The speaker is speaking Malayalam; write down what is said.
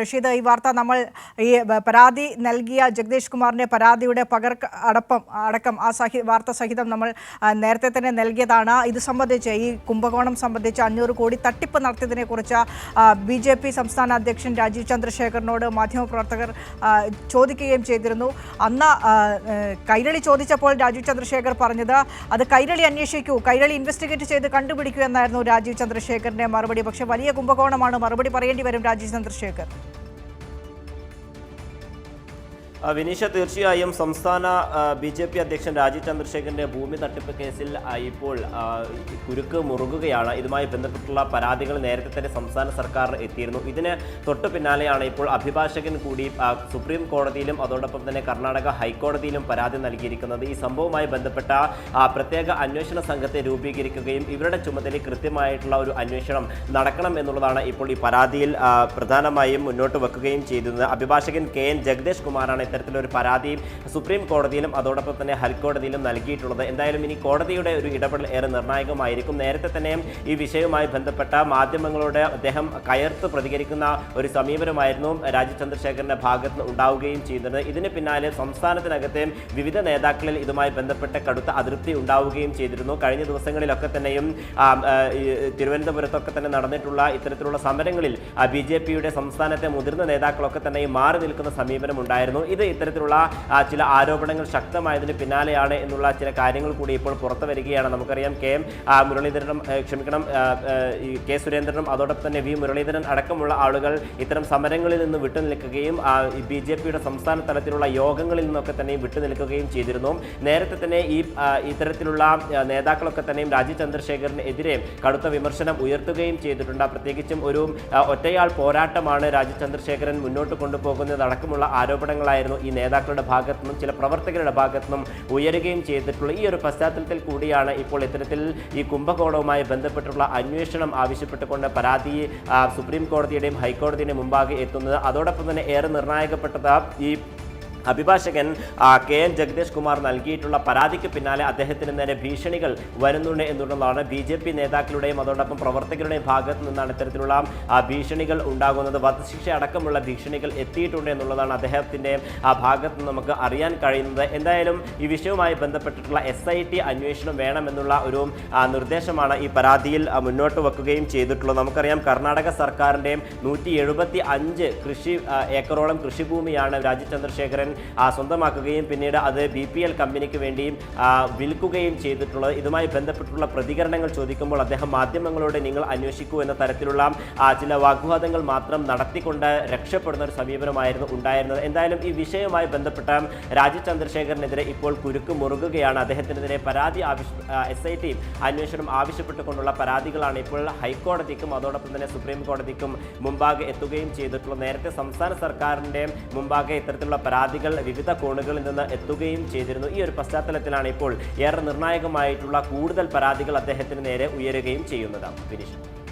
റഷീദ് ഈ വാർത്ത നമ്മൾ ഈ പരാതി നൽകിയ ജഗദീഷ് കുമാറിന്റെ പരാതിയുടെ പകർ അടപ്പം അടക്കം ആ സഹി വാർത്ത സഹിതം നമ്മൾ നേരത്തെ തന്നെ നൽകിയതാണ്. ഇത് സംബന്ധിച്ച് ഈ കുംഭകോണം സംബന്ധിച്ച് അഞ്ഞൂറ് കോടി തട്ടിപ്പ് നടത്തിയതിനെ കുറിച്ച് ബി ജെ പി സംസ്ഥാന അധ്യക്ഷൻ രാജീവ് ചന്ദ്രശേഖറിനോട് മാധ്യമപ്രവർത്തകർ ചോദിക്കുകയും ചെയ്തിരുന്നു. അന്ന് കൈരളി ചോദിച്ചപ്പോൾ രാജീവ് ചന്ദ്രശേഖർ പറഞ്ഞത് അത് കൈരളി അന്വേഷിക്കൂ കൈരളി ഇൻവെസ്റ്റിഗേറ്റ് ചെയ്ത് കണ്ടുപിടിക്കൂ എന്നായിരുന്നു രാജീവ് ചന്ദ്രശേഖറിന്റെ മറുപടി. പക്ഷേ വലിയ കുംഭകോണമാണ് മറുപടി പറയേണ്ടി വരും രാജീവ് ചന്ദ്രശേഖർ. വിനീഷ തീർച്ചയായും സംസ്ഥാന ബി ജെ പി അധ്യക്ഷൻ രാജീവ് ചന്ദ്രശേഖരന്റെ ഭൂമി തട്ടിപ്പ് കേസിൽ ഇപ്പോൾ കുരുക്ക് മുറുകുകയാണ്. ഇതുമായി ബന്ധപ്പെട്ടുള്ള പരാതികൾ നേരത്തെ തന്നെ സംസ്ഥാന സർക്കാർ എത്തിയിരുന്നു. ഇതിന് തൊട്ടു പിന്നാലെയാണ് ഇപ്പോൾ അഭിഭാഷകൻ കൂടി സുപ്രീം കോടതിയിലും അതോടൊപ്പം തന്നെ കർണാടക ഹൈക്കോടതിയിലും പരാതി നൽകിയിരിക്കുന്നത്. ഈ സംഭവവുമായി ബന്ധപ്പെട്ട പ്രത്യേക അന്വേഷണ സംഘത്തെ രൂപീകരിക്കുകയും ഇവരുടെ ചുമതലയിൽ കൃത്യമായിട്ടുള്ള ഒരു അന്വേഷണം നടക്കണം എന്നുള്ളതാണ് ഇപ്പോൾ ഈ പരാതിയിൽ പ്രധാനമായും മുന്നോട്ട് വെക്കുകയും ചെയ്തത് അഭിഭാഷകൻ കെ എൻ ജഗദേഷ് കുമാറാണ് ഇത്തരത്തിലൊരു പരാതിയും സുപ്രീം കോടതിയിലും അതോടൊപ്പം തന്നെ ഹൈക്കോടതിയിലും നൽകിയിട്ടുള്ളത്. എന്തായാലും ഇനി കോടതിയുടെ ഒരു ഇടപെടൽ ഏറെ നിർണായകമായിരിക്കും. നേരത്തെ തന്നെ ഈ വിഷയവുമായി ബന്ധപ്പെട്ട മാധ്യമങ്ങളോട് അദ്ദേഹം കയർത്ത് പ്രതികരിക്കുന്ന ഒരു സമീപനമായിരുന്നു രാജീവ് ചന്ദ്രശേഖരന്റെ ഭാഗത്ത് ഉണ്ടാവുകയും ചെയ്യുന്നത് ഇതിന് പിന്നാലെ സംസ്ഥാനത്തിനകത്തെ വിവിധ നേതാക്കളിൽ ഇതുമായി ബന്ധപ്പെട്ട കടുത്ത അതൃപ്തി ഉണ്ടാവുകയും ചെയ്തിരുന്നു. കഴിഞ്ഞ ദിവസങ്ങളിലൊക്കെ തന്നെയും തിരുവനന്തപുരത്തൊക്കെ തന്നെ നടന്നിട്ടുള്ള ഇത്തരത്തിലുള്ള സമരങ്ങളിൽ ബി ജെ പിയുടെ സംസ്ഥാനത്തെ മുതിർന്ന നേതാക്കളൊക്കെ തന്നെ മാറി നിൽക്കുന്ന സമീപനം ഉണ്ടായിരുന്നു ഇത് ഇത്തരത്തിലുള്ള ചില ആരോപണങ്ങൾ ശക്തമായതിന് പിന്നാലെയാണ് എന്നുള്ള ചില കാര്യങ്ങൾ കൂടി ഇപ്പോൾ പുറത്തു വരികയാണ്. നമുക്കറിയാം കെ എം മുരളീധരനും ക്ഷമിക്കണം കെ സുരേന്ദ്രനും അതോടൊപ്പം തന്നെ വി മുരളീധരൻ അടക്കമുള്ള ആളുകൾ ഇത്തരം സമരങ്ങളിൽ നിന്ന് വിട്ടുനിൽക്കുകയും ബി ജെ പിയുടെ സംസ്ഥാന തലത്തിലുള്ള യോഗങ്ങളിൽ നിന്നൊക്കെ തന്നെ വിട്ടുനിൽക്കുകയും ചെയ്തിരുന്നു. നേരത്തെ തന്നെ ഈ ഇത്തരത്തിലുള്ള നേതാക്കളൊക്കെ തന്നെയും രാജീവ് ചന്ദ്രശേഖരനെതിരെ കടുത്ത വിമർശനം ഉയർത്തുകയും ചെയ്തിട്ടുണ്ട്. പ്രത്യേകിച്ചും ഒരു ഒറ്റയാൾ പോരാട്ടമാണ് രാജീവ് ചന്ദ്രശേഖരൻ മുന്നോട്ട് കൊണ്ടുപോകുന്നത് അടക്കമുള്ള ആരോപണങ്ങളായിരുന്നു ഈ നേതാക്കളുടെ ഭാഗത്തു നിന്നും ചില പ്രവർത്തകരുടെ ഭാഗത്തു നിന്നും ഉയരുകയും ചെയ്തിട്ടുള്ള ഈ ഒരു പശ്ചാത്തലത്തിൽ കൂടിയാണ് ഇപ്പോൾ ഇത്തരത്തിൽ ഈ കുംഭകോണവുമായി ബന്ധപ്പെട്ടുള്ള അന്വേഷണം ആവശ്യപ്പെട്ടുകൊണ്ട് പരാതി സുപ്രീം കോടതിയുടെയും ഹൈക്കോടതിയുടെയും മുമ്പാകെ എത്തുന്നത്. അതോടൊപ്പം തന്നെ ഏറെ നിർണായകപ്പെട്ടത് ഈ അഭിഭാഷകൻ കെ. എൻ. ജഗദീഷ് കുമാർ നൽകിയിട്ടുള്ള പരാതിക്ക് പിന്നാലെ അദ്ദേഹത്തിന് നേരെ ഭീഷണികൾ വരുന്നുണ്ട് എന്നുള്ളതാണ് ബി ജെ പി നേതാക്കളുടെയും അതോടൊപ്പം പ്രവർത്തകരുടെയും ഭാഗത്തു നിന്നാണ് ഇത്തരത്തിലുള്ള ഭീഷണികൾ ഉണ്ടാകുന്നത്. വധശിക്ഷ അടക്കമുള്ള ഭീഷണികൾ എത്തിയിട്ടുണ്ട് എന്നുള്ളതാണ് അദ്ദേഹത്തിന്റെ ആ ഭാഗത്ത് നിന്ന് നമുക്ക് അറിയാൻ കഴിയുന്നത്. എന്തായാലും ഈ വിഷയവുമായി ബന്ധപ്പെട്ടിട്ടുള്ള എസ് ഐ ടി അന്വേഷണം വേണമെന്നുള്ള ഒരു നിർദ്ദേശമാണ് ഈ പരാതിയിൽ മുന്നോട്ട് വെക്കുകയും ചെയ്തിട്ടുള്ളത്. നമുക്കറിയാം കർണാടക സർക്കാരിന്റെയും നൂറ്റി എഴുപത്തി അഞ്ച് കൃഷി ഏക്കറോളം കൃഷിഭൂമിയാണ് രാജ്യ ചന്ദ്രശേഖരൻ ആ, സ്വന്തമാക്കുകയും പിന്നീട് അത് ബി പി എൽ കമ്പനിക്ക് വേണ്ടിയും വിൽക്കുകയും ചെയ്തിട്ടുള്ളത്. ഇതുമായി ബന്ധപ്പെട്ടുള്ള പ്രതികരണങ്ങൾ ചോദിക്കുമ്പോൾ അദ്ദേഹം മാധ്യമങ്ങളോട് നിങ്ങൾ അന്വേഷിക്കൂ എന്ന തരത്തിലുള്ള ചില വാഗ്വാദങ്ങൾ മാത്രം നടത്തിക്കൊണ്ട് രക്ഷപ്പെടുന്ന ഒരു സമീപനമായിരുന്നു ഉണ്ടായിരുന്നത്. എന്തായാലും ഈ വിഷയവുമായി ബന്ധപ്പെട്ട രാജീവ് ചന്ദ്രശേഖരനെതിരെ ഇപ്പോൾ കുരുക്ക് മുറുകുകയാണ്. അദ്ദേഹത്തിനെതിരെ പരാതി എസ് ഐ ടി അന്വേഷണം ആവശ്യപ്പെട്ടുകൊണ്ടുള്ള പരാതികളാണ് ഇപ്പോൾ ഹൈക്കോടതിക്കും അതോടൊപ്പം തന്നെ സുപ്രീം കോടതിക്കും മുമ്പാകെ എത്തുകയും ചെയ്തിട്ടുള്ളത്. നേരത്തെ സംസ്ഥാന സർക്കാരിന്റെ മുമ്പാകെ ഇത്തരത്തിലുള്ള പരാതികൾ വിവിധ കോണുകളിൽ നിന്ന് എത്തുകയും ചെയ്തിരുന്നു. ഈ ഒരു പശ്ചാത്തലത്തിലാണ് ഇപ്പോൾ ഏറെ നിർണായകമായിട്ടുള്ള കൂടുതൽ പരാതികൾ അദ്ദേഹത്തിന് നേരെ ഉയരുകയും ചെയ്യുന്നത്. ഫിനിഷ്